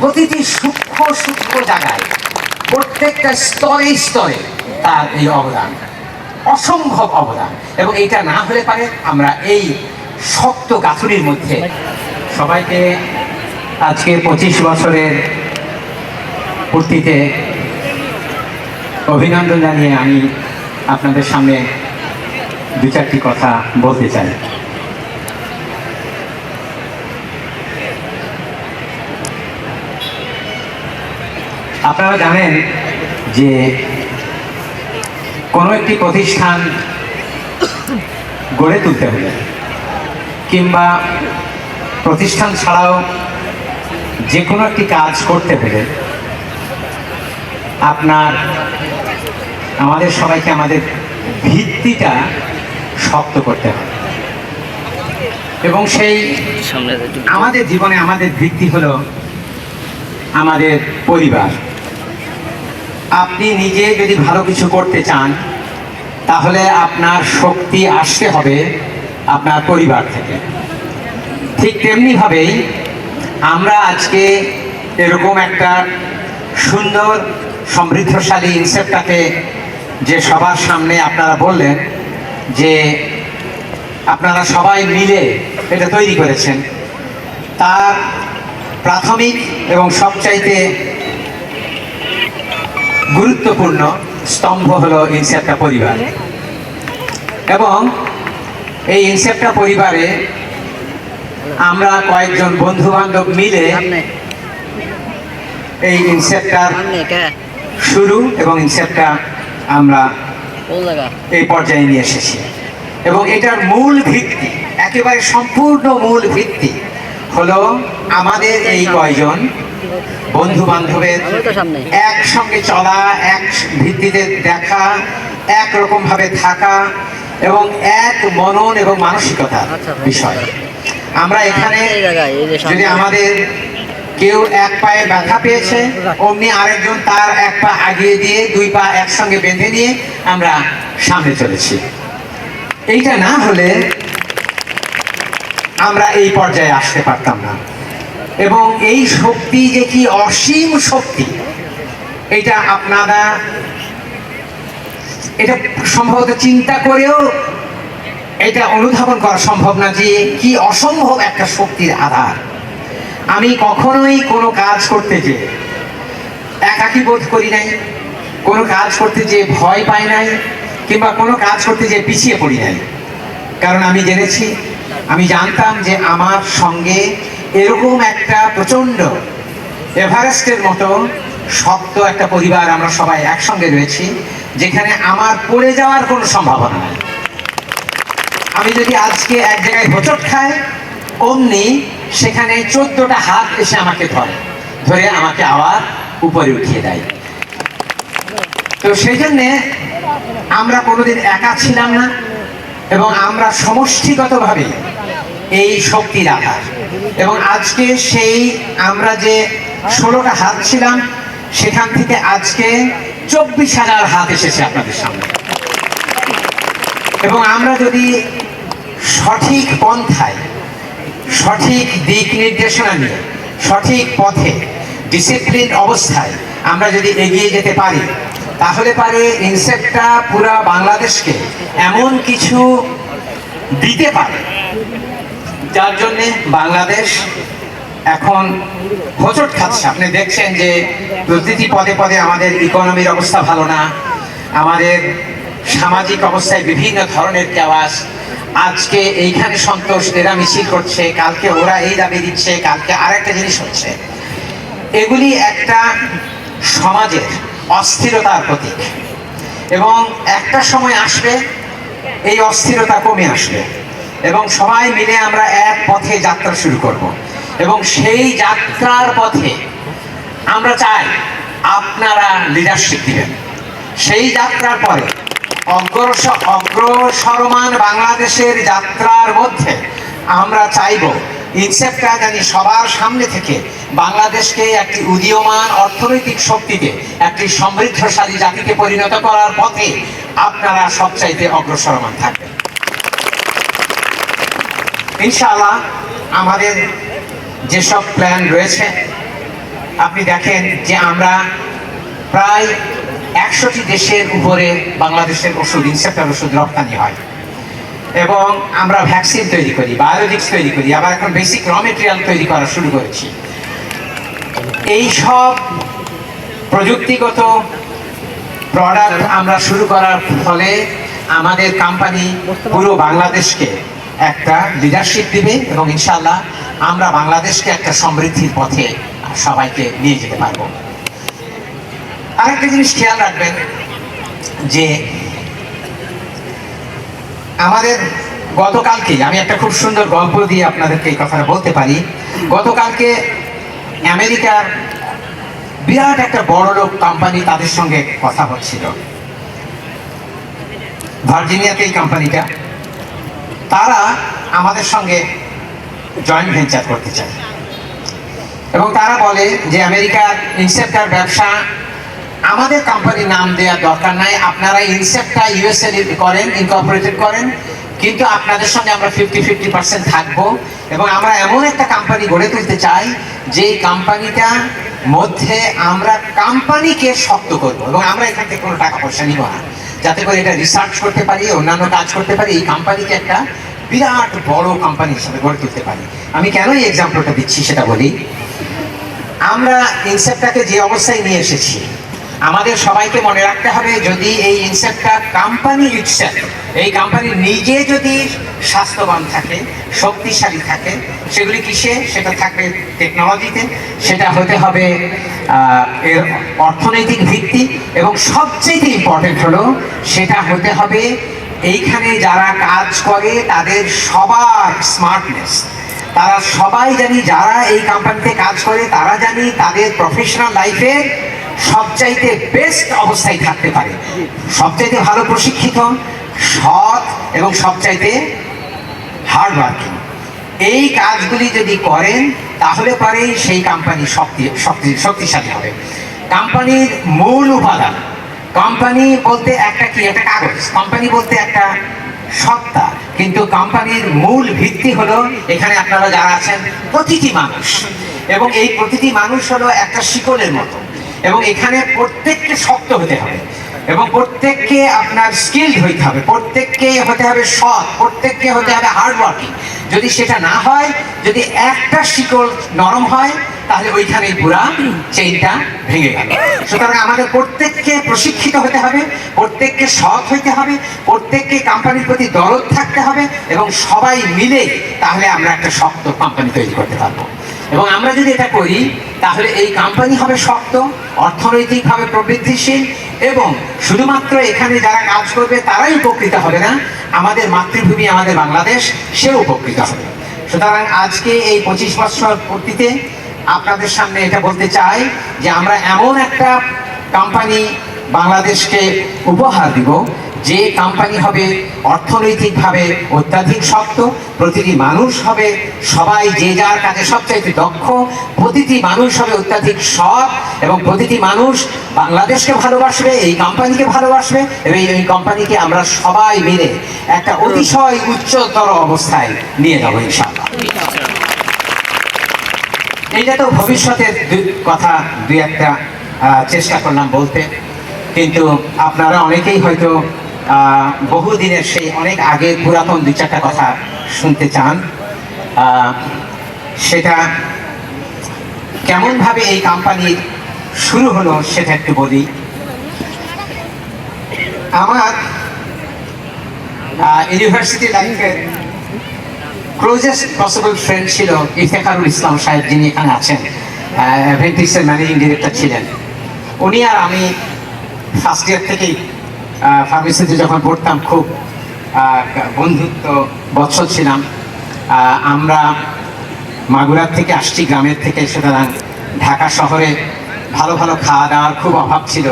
প্রতিটি সূক্ষ্ম সূক্ষ্ম জায়গায়, প্রত্যেকটা স্তরে স্তরে তার এই অবদান, অসম্ভব অবদান। এবং এটা না হলে পারে আমরা এই শক্ত গাঁথুরির মধ্যে সবাইকে আজকে পঁচিশ বছরের পূর্তিতে অভিনন্দন জানিয়ে আমি আপনাদের সামনে দু চারটি কথা বলতে চাই। আপনারা জানেন যে কোনো একটি প্রতিষ্ঠান গড়ে তুলতে হলে কিংবা প্রতিষ্ঠান ছাড়াও যে কোনো একটি কাজ করতে হলে আপনার আমাদের সবাইকে আমাদের ভিত্তিটা শক্ত করতে হবে। এবং সেই আমাদের জীবনে আমাদের ভিত্তি হলো আমাদের পরিবার। আপনি নিজে যদি ভালো কিছু করতে চান, তাহলে আপনার শক্তি আসতে হবে আপনার পরিবার থেকে। ঠিক তেমনিভাবেই আমরা আজকে এরকম একটা সুন্দর, সমৃদ্ধশালী ইনসেপ্টটাকে যে সবার সামনে আপনারা বললেন, যে আপনারা সবাই মিলে এটা তৈরি করেছেন। তার প্রাথমিক এবং সবচাইতে গুরুত্বপূর্ণ স্তম্ভ হলো ইনসেপ্টা পরিবার। এবং এই ইনসেপ্টা পরিবারে আমরা কয়েকজন বন্ধু বান্ধব মিলে এই ইনসেপ্টার শুরু এবং ইনসেপ্টটা আমরা এই পর্যায়ে নিয়ে এসেছি। এবং এটার মূল ভিত্তি একেবারে সম্পূর্ণ মূল ভিত্তি হলো আমাদের এই কয়জন বন্ধু বান্ধবের একসঙ্গে চলা এক ভিত্তিতে দেখা একরকম ভাবে থাকা এবং এক মনন এবং মানসিকতা আচ্ছা, বিষয়। আমরা এখানে যদি আমাদের কেউ এক পায়ে ব্যথা পেয়েছে অমনি আরেকজন তার এক পা আগিয়ে দিয়ে দুই পা একসঙ্গে বেঁধে নিয়ে আমরা সামনে চলেছি। এইটা না হলে আমরা এই পর্যায়ে আসতে পারতাম না। এবং এই শক্তি যে কি অসীম শক্তি, এটা আপনারা এটা সম্ভবত চিন্তা করেও এটা অনুধাবন করা সম্ভব না যে কি অসম্ভব একটা শক্তির আধার। আমি কখনোই কোনো কাজ করতে যে একাকী বোধ করি নাই, কোনো কাজ করতে যে ভয় পাই নাই, কিংবা কোনো কাজ করতে যে পিছিয়ে পড়ি নাই। কারণ আমি জেনেছি, আমি জানতাম যে আমার সঙ্গে এরকম একটা প্রচণ্ড এভারেস্টের মতো শক্ত একটা পরিবার আমরা সবাই একসঙ্গে রয়েছি, যেখানে আমার পড়ে যাওয়ার কোনো সম্ভাবনা নেই। আমি যদি আজকে এক জায়গায় হোঁচট খাই, অমনি সেখানে চোদ্দটা হাত এসে আমাকে ধরে ধরে আমাকে আবার উপরে উঠিয়ে দেয়। তো সেই জন্যে আমরা কোনোদিন একা ছিলাম না, এবং আমরা সমষ্টিগতভাবে এই শক্তির আধার। এবং আজকে সেই আমরা যে ষোলোটা হাত ছিলাম, সেখান থেকে আজকে চব্বিশ হাজার হাত এসেছে আপনাদের সামনে। এবং আমরা যদি সঠিক পন্থায়, সঠিক দিক নির্দেশনা নিয়ে, সঠিক পথে ডিসিপ্লিন অবস্থায় আমরা যদি এগিয়ে যেতে পারি, তাহলে পারে ইনসেপ্টটা পুরা বাংলাদেশকে এমন কিছু দিতে পারে যার জন্যে বাংলাদেশ এখন হোঁচট খাচ্ছে। আপনি দেখছেন যে প্রতিটি পদে পদে আমাদের ইকোনমির অবস্থা ভালো না, আমাদের সামাজিক অবস্থায় বিভিন্ন ধরনের কেওয়াজ আজকে এইখানে সন্তোষ এরা মিছিল করছে, কালকে ওরা এই দাবি দিচ্ছে, কালকে আরেকটা জিনিস হচ্ছে। এগুলি একটা সমাজের অস্থিরতার প্রতীক। এবং একটা সময় আসবে, এই অস্থিরতা কমে আসবে। এবং সবাই মিলে আমরা এক পথে যাত্রা শুরু করব। এবং সেই যাত্রার পথে আমরা চাই আপনারা লিডারশিপ দিবেন। সেই যাত্রার পরে অগ্রস, অগ্রসরমান বাংলাদেশের যাত্রার মধ্যে আমরা চাইব ইনসেপ্টটা জানি সবার সামনে থেকে বাংলাদেশকে একটি উদীয়মান অর্থনৈতিক শক্তিতে একটি সমৃদ্ধশালী জাতিকে পরিণত করার পথে আপনারা সবচাইতে অগ্রসরমান থাকবেন। ইনশাআল্লাহ আমাদের যেসব প্ল্যান রয়েছে, আপনি দেখেন যে আমরা প্রায় একশোটি দেশের উপরে বাংলাদেশের ওষুধ, ইনসেপ্টার ওষুধ রপ্তানি হয়। এবং আমরা ভ্যাকসিন তৈরি করি বায়োলজিক্স তৈরি করি, আবার এখন বেসিক র মেটেরিয়াল তৈরি করা শুরু করেছি। এই সব প্রযুক্তিগত প্রোডাক্ট আমরা শুরু করার ফলে আমাদের কোম্পানি পুরো বাংলাদেশকে একটা লিডারশিপ দিবে এবং ইনশাল্লাহ আমরা বাংলাদেশকে একটা সমৃদ্ধির পথে সবাইকে নিয়ে যেতে পারব। আরেকটা জিনিস খেয়াল রাখবেন যে আমাদের গতকালকে, আমি একটা খুব সুন্দর গল্প দিয়ে আপনাদেরকে এই কথাটা বলতে পারি। গতকালকে আমেরিকার বিরাট একটা বড় লোক কোম্পানি তাদের সঙ্গে কথা হচ্ছিল। ভার্জিনিয়াতে এই কোম্পানিটা তারা আমাদের সঙ্গে জয়েন্ট ভেঞ্চার করতে চায়। এবং তারা বলে যে আমেরিকার ইনসেপ্টার ব্যবসা, আমাদের কোম্পানির নাম দেওয়ার দরকার নাই। আপনারা ইনসেপ্টটা ইউএসএ করেন ইনকর্পোরেটেড করেন, কিন্তু আপনাদের সঙ্গে আমরা ফিফটি ফিফটি পার্সেন্ট থাকব। এবং আমরা এমন একটা কোম্পানি গড়ে তুলতে চাই যে কোম্পানিটা মধ্যে আমরা কোম্পানিকে শক্ত করব। এবং আমরা এখান থেকে কোনো টাকা পয়সা নিব না। যাতে করে এটা রিসার্চ করতে পারি, অন্যান্য কাজ করতে পারি, এই কোম্পানিকে একটা বিরাট বড় কোম্পানি হিসেবে গড়ে তুলতে পারি। আমি কেন এই এক্সাম্পলটা দিচ্ছি সেটা বলি? আমরা ইনসেপ্টটাকে যে অবস্থায় নিয়ে এসেছি আমাদের সবাইকে মনে রাখতে হবে, যদি এই ইনসেপ্টটা কোম্পানি ইটসেলফ এই কোম্পানি নিজে যদি স্বাস্থ্যবান থাকে, শক্তিশালী থাকে, সেগুলি কিসে? সেটা থাকবে টেকনোলজিতে সেটা হতে হবে এর অর্থনৈতিক ভিত্তি, এবং সবচেয়ে ইম্পর্টেন্ট হলো, সেটা হতে হবে এইখানে যারা কাজ করে, তাদের সবার স্মার্টনেস তারা সবাই জানি যারা এই কোম্পানিতে কাজ করে, তারা জানি তাদের প্রফেশনাল লাইফে সবচাইতে বেস্ট অবস্থায় থাকতে পারে। সবচাইতে ভালো প্রশিক্ষিত, সৎ এবং সবচাইতে হার্ড ওয়ার্কিং এই কাজগুলি যদি করেন, তাহলে পরেই সেই কোম্পানি শক্তি শক্তি, শক্তিশালী হবে। কোম্পানির মূল উপাদান কোম্পানি বলতে একটা কি? একটা কাগজ। কোম্পানি বলতে একটা সত্তা। কিন্তু কোম্পানির মূল ভিত্তি হলো, এখানে আপনারা যারা আছেন, প্রতিটি মানুষ। এবং এই প্রতিটি মানুষ হলো একটা শিকলের মতো। এবং এখানে প্রত্যেককে শক্ত হতে হবে এবং প্রত্যেককে আপনার স্কিল্ড হইতে হবে। প্রত্যেককে হতে হবে সৎ, প্রত্যেককে হতে হবে হার্ডওয়ার্কিং যদি সেটা না হয়, যদি একটা শিকল নরম হয়, তাহলে ওইখানেই পুরা চেইনটা ভেঙে গেল। সুতরাং আমাদের প্রত্যেককে প্রশিক্ষিত হতে হবে, প্রত্যেককে সৎ হইতে হবে, প্রত্যেককে কোম্পানির প্রতি দরদ থাকতে হবে এবং সবাই মিলে তাহলে আমরা একটা শক্ত কোম্পানি তৈরি করতে পারব। এবং আমরা যদি এটা করি, তাহলে এই কোম্পানি হবে শক্ত, অর্থনৈতিকভাবে প্রবৃদ্ধিশীল এবং শুধুমাত্র এখানে যারা কাজ করবে, তারাই উপকৃত হবে না। আমাদের মাতৃভূমি আমাদের বাংলাদেশ, সেও উপকৃত হবে। সুতরাং আজকে এই পঁচিশ বছর পূর্তিতে আপনাদের সামনে এটা বলতে চাই যে আমরা এমন একটা কোম্পানি বাংলাদেশকে উপহার দিব যে কোম্পানি হবে অর্থনৈতিকভাবে অত্যাধিক শক্ত, প্রতিটি মানুষ হবে, সবাই যে যার কাজে সবচাইতে দক্ষ, প্রতিটি মানুষ হবে অত্যাধিক সৎ এবং প্রতিটি মানুষ বাংলাদেশকে ভালোবাসবে, এই কোম্পানিকে ভালোবাসবে এবং এই কোম্পানিকে আমরা সবাই মিলে একটা অতিশয় উচ্চতর অবস্থায় নিয়ে যাব ইনশাআল্লাহ। এইটা তো ভবিষ্যতের কথা দুই একটা চেষ্টা করলাম বলতে। কিন্তু আপনারা অনেকেই হয়তো বহুদিনের সেই অনেক আগে পুরাতন দুই চারটা কথা শুনতে চান। সেটা কেমনভাবে এই কোম্পানির শুরু হলো সেটা একটু বলি। আমার ইউনিভার্সিটি লাইফের ক্লোজেস্ট পসিবল ফ্রেন্ড ছিল ইফতেখারুল ইসলাম সাহেব, যিনি এখানে আছেন। ভেন্টিক্সের ম্যানেজিং ডিরেক্টর ছিলেন। উনি আর আমি ফার্স্ট ইয়ার থেকেই ফার্মেসিতে যখন পড়তাম খুব বন্ধুত্ব বৎসল ছিলাম। আমরা মাগুরার থেকে আসছি, গ্রামের থেকে, সুতরাং ঢাকা শহরে ভালো ভালো খাওয়া দাওয়ার খুব অভাব ছিল।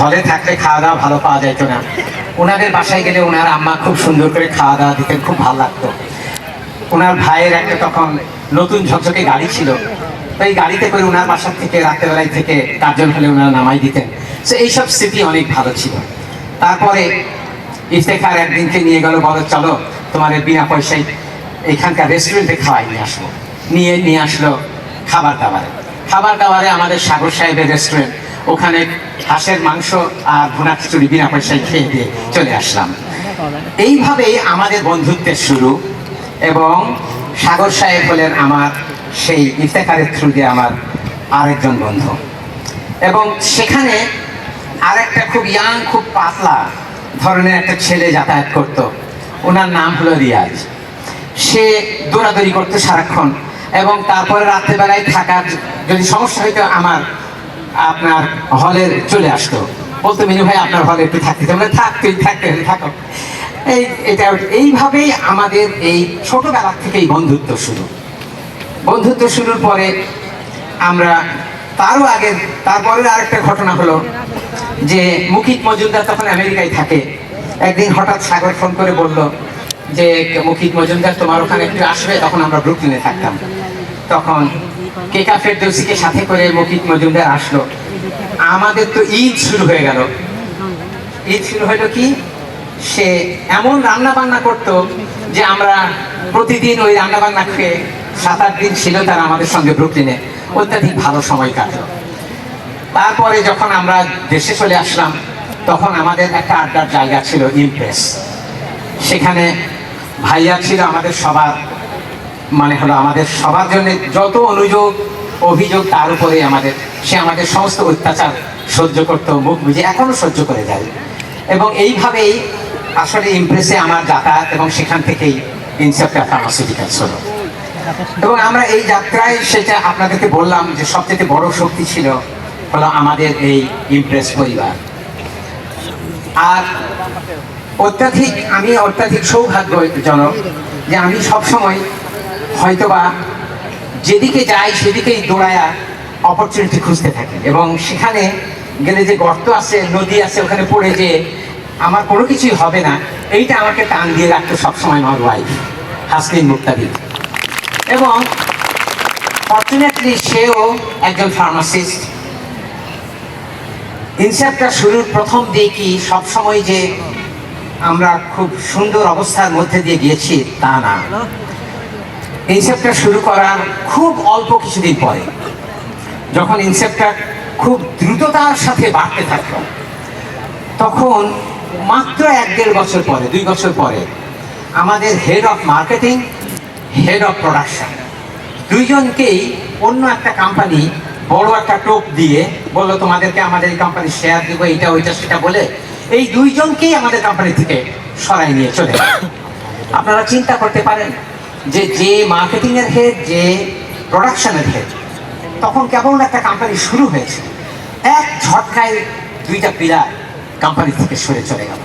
হলে থাকলে খাওয়া দাওয়া ভালো পাওয়া যেত না। ওনাদের বাসায় গেলে ওনার আম্মা খুব সুন্দর করে খাওয়া দাওয়া দিতেন, খুব ভালো লাগতো। ওনার ভাইয়ের একটা তখন নতুন ঝকঝকে গাড়ি ছিল। তো এই গাড়িতে করে ওনার বাসার থেকে রাত্রেবেলায় থেকে কার্জন হলে ওনারা নামাই দিতেন। এইসব স্মৃতি অনেক ভালো ছিল। তারপরে ইফতেখার একদিনকে নিয়ে গেল, বলো, চলো, তোমাদের বিনা পয়সায় এখানকার রেস্টুরেন্টে খাওয়াই নিয়ে আসব। নিয়ে নিয়ে আসলো খাবার দাবারে। খাবার দাবারে আমাদের সাগর সাহেবের রেস্টুরেন্ট ওখানে হাঁসের মাংস আর ভুনা খিচুড়ি বিনা পয়সায় খেয়ে দিয়ে চলে আসলাম। এইভাবেই আমাদের বন্ধুত্বের শুরু এবং সাগর সাহেব হলেন আমার, সেই ইফতেখারের থ্রু দিয়ে আমার আরেকজন বন্ধু। এবং সেখানে আরেকটা খুব ইয়াং খুব পাতলা ধরনের একটা ছেলে যাতায়াত করত। ওনার নাম হলো রিয়াজ। সে দৌড়াদৌড়ি করতো সারাক্ষণ এবং তারপরে রাত্রেবেলায় থাকার যদি সমস্যা হইতো, আমার, আপনার হলে চলে আসতো। বলতো, মিনু ভাই, আপনার হলে একটু থাকতে চাই। আমরা থাক, তুই থাকতে থাকো। এই, এটা এইভাবেই আমাদের এই ছোটবেলা থেকেই বন্ধুত্ব শুরু। বন্ধুত্ব শুরুর পরে আমরা, তারও আগে তারপরে আরেকটা ঘটনা হলো যে মুকিত মজুমদার তখন আমেরিকায় থাকে। একদিন হঠাৎ সাগর ফোন করে বলল যে, মুকিত মজুমদার, তোমার ওখানে একটু আসবে? তখন আমরা ব্রুকলিনে থাকতাম। তখন কেকা ফেরদৌসিকে সাথে করে মুকিত মজুমদার আসলো। আমাদের তো ঈদ শুরু হয়ে গেল। ঈদ শুরু হলো কি? সে এমন রান্না বান্না করতো যে আমরা প্রতিদিন ওই রান্না বান্না খেয়ে সাত আট দিন ছিল তারা আমাদের সঙ্গে ব্রুকলিনে। অত্যাধিক ভালো সময় কাটলো। তারপরে যখন আমরা দেশে চলে আসলাম, তখন আমাদের একটা আড্ডার জায়গা ছিল ইমপ্রেস। সেখানে ভাইয়া ছিল আমাদের সবার মানে হলো আমাদের সবার জন্য যত অনুযোগ অভিযোগ তার উপরে আমাদের। সে আমাদের সমস্ত অত্যাচার সহ্য করতো, মুখ বুঝে এখনও সহ্য করে যায়। এবং এইভাবেই আসলে ইমপ্রেসে আমার যাতায়াত এবং সেখান থেকেই ইনসেপ্টার ফার্মাসিউটিক্যালস ছিল। এবং আমরা এই যাত্রায় সেটা আপনাদেরকে বললাম যে সবচেয়ে বড় শক্তি ছিল হলো আমাদের এই ইমপ্রেস পরিবার। আর অত্যাধিক, আমি অত্যাধিক সৌভাগ্যজনক যে আমি সবসময় হয়তোবা যেদিকে যাই সেদিকেই দৌড়ায়া অপরচুনিটি খুঁজতে থাকি এবং সেখানে গেলে যে গর্ত আছে, নদী আছে, ওখানে পড়ে যে আমার কোনো কিছুই হবে না, এইটা আমাকে টান দিয়ে রাখতো সবসময় আমার ওয়াইফ হাসলিন মুক্তাদি। এবং ফর্চুনেটলি সেও একজন ফার্মাসিস্ট ইনসেপ্টটা শুরুর প্রথম দিকই সবসময় যে আমরা খুব সুন্দর অবস্থার মধ্যে দিয়ে গিয়েছি, তা না। ইনসেপ্টটা শুরু করার খুব অল্প কিছুদিন পরে, যখন ইনসেপ্টটা খুব দ্রুততার সাথে বাড়তে থাকল, তখন মাত্র এক দেড় বছর পরে, দুই বছর পরে, আমাদের head of marketing head of production দুইজনকেই অন্য একটা কোম্পানি বড় একটা টোপ দিয়ে বলল, তোমাদেরকে আমাদের এই কোম্পানি শেয়ার দিব, এইটা, ওইটা, সেটা বলে এই দুইজনকেই আমাদের কোম্পানি থেকে সরাই নিয়ে চলে। আপনারা চিন্তা করতে পারেন যে যে মার্কেটিং এর হেড যে প্রোডাকশনের হেড তখন কেমন একটা কোম্পানি শুরু হয়েছে। এক ঝটকায় দুইটা পিলার কোম্পানি থেকে সরে চলে গেল।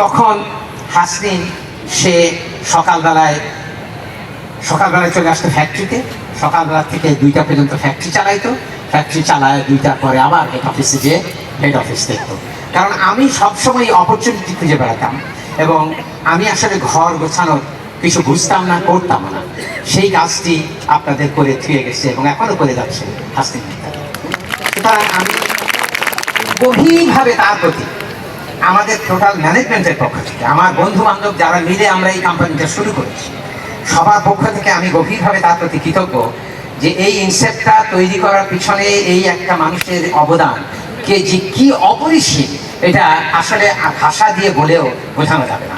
তখন হাসনিন সে সকালবেলায় সকালবেলায় চলে আসতো ফ্যাক্টরিতে সকালবেলা থেকে দুইটা পর্যন্ত ফ্যাক্টরি চালাইতো। ফ্যাক্টরি চালায় দুইটার পরে আবার হেড অফিসে যে হেড অফিস দেখতো। কারণ আমি সবসময় অপরচুনিটি খুঁজে বেড়াতাম এবং আমি আসলে ঘর গোছানোর কিছু বুঝতাম না, করতাম না। সেই কাজটি আপনাদের করে থুয়ে গেছে এবং এখনও করে যাচ্ছে হাসতে সুতরাং আমি গভীরভাবে তার প্রতি আমাদের টোটাল ম্যানেজমেন্টের পক্ষ থেকে, আমার বন্ধু বান্ধব যারা মিলে আমরা এই কোম্পানিটা শুরু করেছি সবার পক্ষ থেকে আমি গভীরভাবে তার প্রতি কৃতজ্ঞ যে এই ইনসেপ্টটা তৈরি করার পিছনে এই একটা মানুষের অবদান। কে যে কি অপরিসীম, এটা আসলে ভাষা দিয়ে বলেও বোঝানো যাবে না।